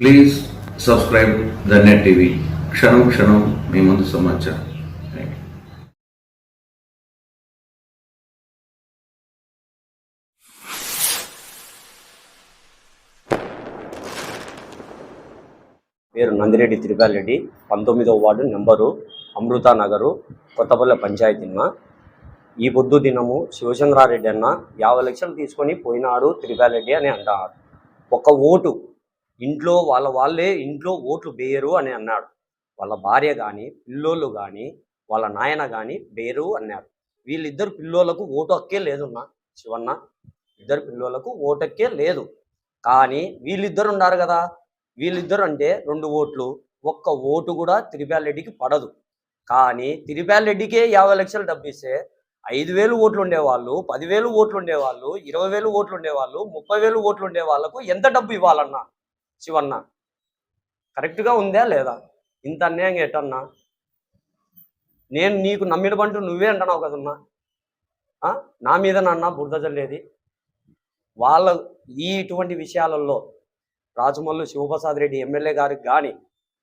Please subscribe the net TV క్షణం క్షణం మీ ముందు సమాచారం. పేరు నందిరెడ్డి తిరుగారెడ్డి రెడ్డి పంతొమ్మిదవ వార్డు నెంబరు అమృత నగరు కొత్తపల్లె పంచాయతీన ఈ పొద్దు దినము శివచంద్రారెడ్డి అన్న యాభై లక్షలు తీసుకొని పోయినాడు తిరుగారెడ్డి అని అంటారు. ఒక ఓటు ఇంట్లో వాళ్ళ వాళ్ళే ఇంట్లో ఓట్లు వేయరు అని అన్నాడు. వాళ్ళ భార్య కానీ పిల్లోళ్ళు కానీ వాళ్ళ నాయన కానీ వేరు అన్నారు. వీళ్ళిద్దరు పిల్లోళ్ళకు ఓటు హక్కే లేదున్నా శివన్న. ఇద్దరు పిల్లోళ్ళకు ఓటక్కే లేదు. కానీ వీళ్ళిద్దరు ఉన్నారు కదా. వీళ్ళిద్దరు అంటే రెండు ఓట్లు. ఒక్క ఓటు కూడా తిరుపాలరెడ్డికి పడదు. కానీ తిరుపాలరెడ్డికే యాభై లక్షలు డబ్బు ఇస్తే ఐదు వేలు ఓట్లు ఉండేవాళ్ళు పదివేలు ఓట్లు ఉండేవాళ్ళు ఇరవై వేలు ఓట్లు ఉండేవాళ్ళు ముప్పై వేలు ఓట్లు ఉండే వాళ్ళకు ఎంత డబ్బు ఇవ్వాలన్నా? శివన్న కరెక్ట్గా ఉందా లేదా? ఇంత అన్యాయంగా ఎట్టన్నా నేను నీకు నమ్మినబంటూ నువ్వే అంటున్నావు కదన్నా? నా మీద నాన్న బురద జల్లేది. వాళ్ళ ఈ ఇటువంటి విషయాలలో రాజమల్లు శివప్రసాద్ రెడ్డి ఎమ్మెల్యే గారికి కానీ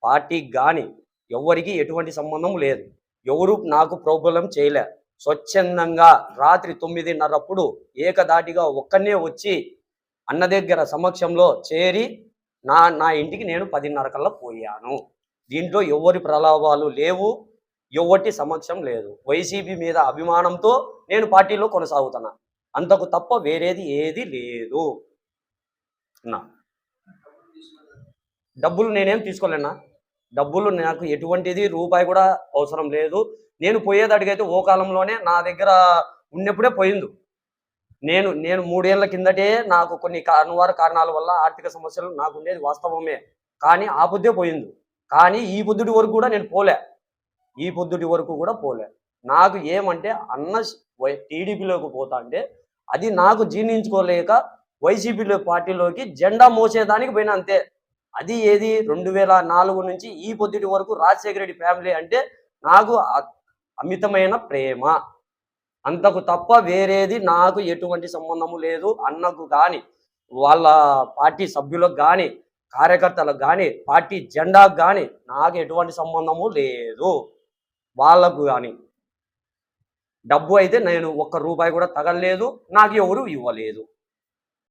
పార్టీకి కానీ ఎవరికి ఎటువంటి సంబంధం లేదు. ఎవరు నాకు ప్రాబ్లం చేయలే. స్వచ్ఛందంగా రాత్రి తొమ్మిదిన్నరప్పుడు ఏకదాటిగా ఒక్కనే వచ్చి అన్న దగ్గర సమక్షంలో చేరి నా నా ఇంటికి నేను పదిన్నర కల్లా పోయాను. దీంట్లో ఎవరి ప్రలాభాలు లేవు ఎవటి సమక్షం లేదు. వైసీపీ మీద అభిమానంతో నేను పార్టీలో కొనసాగుతున్నా. అంతకు తప్ప వేరేది ఏది లేదు. నా డబ్బులు నేనేం తీసుకోలేనా? డబ్బులు నాకు ఎటువంటిది రూపాయి కూడా అవసరం లేదు. నేను పోయేదాడికైతే ఓ కాలంలోనే నా దగ్గర ఉన్నప్పుడే పోయింది నేను నేను మూడేళ్ళ కిందటే నాకు కొన్ని కా- కారణాల వల్ల ఆర్థిక సమస్యలు నాకు ఉండేది వాస్తవమే. కానీ ఆ పొద్దే పోయింది. కానీ ఈ పొద్దుటి వరకు కూడా నేను పోలే. ఈ పొద్దుటి వరకు కూడా పోలే. నాకు ఏమంటే అన్న టీడీపీలోకి పోతా అంటే అది నాకు జీర్ణించుకోలేక వైసీపీ పార్టీలోకి జెండా మోసేదానికి పోయినా అంతే. అది ఏది? రెండు వేల నాలుగు నుంచి ఈ పొద్దుటి వరకు రాజశేఖర రెడ్డి ఫ్యామిలీ అంటే నాకు అమితమైన ప్రేమ. అంతకు తప్ప వేరేది నాకు ఎటువంటి సంబంధము లేదు. అన్నకు కానీ వాళ్ళ పార్టీ సభ్యులకు కానీ కార్యకర్తలకు కానీ పార్టీ జెండాకు కానీ నాకు ఎటువంటి సంబంధము లేదు. వాళ్ళకు కానీ డబ్బు అయితే నేను ఒక్క రూపాయి కూడా తగలలేదు. నాకు ఎవరు ఇవ్వలేదు.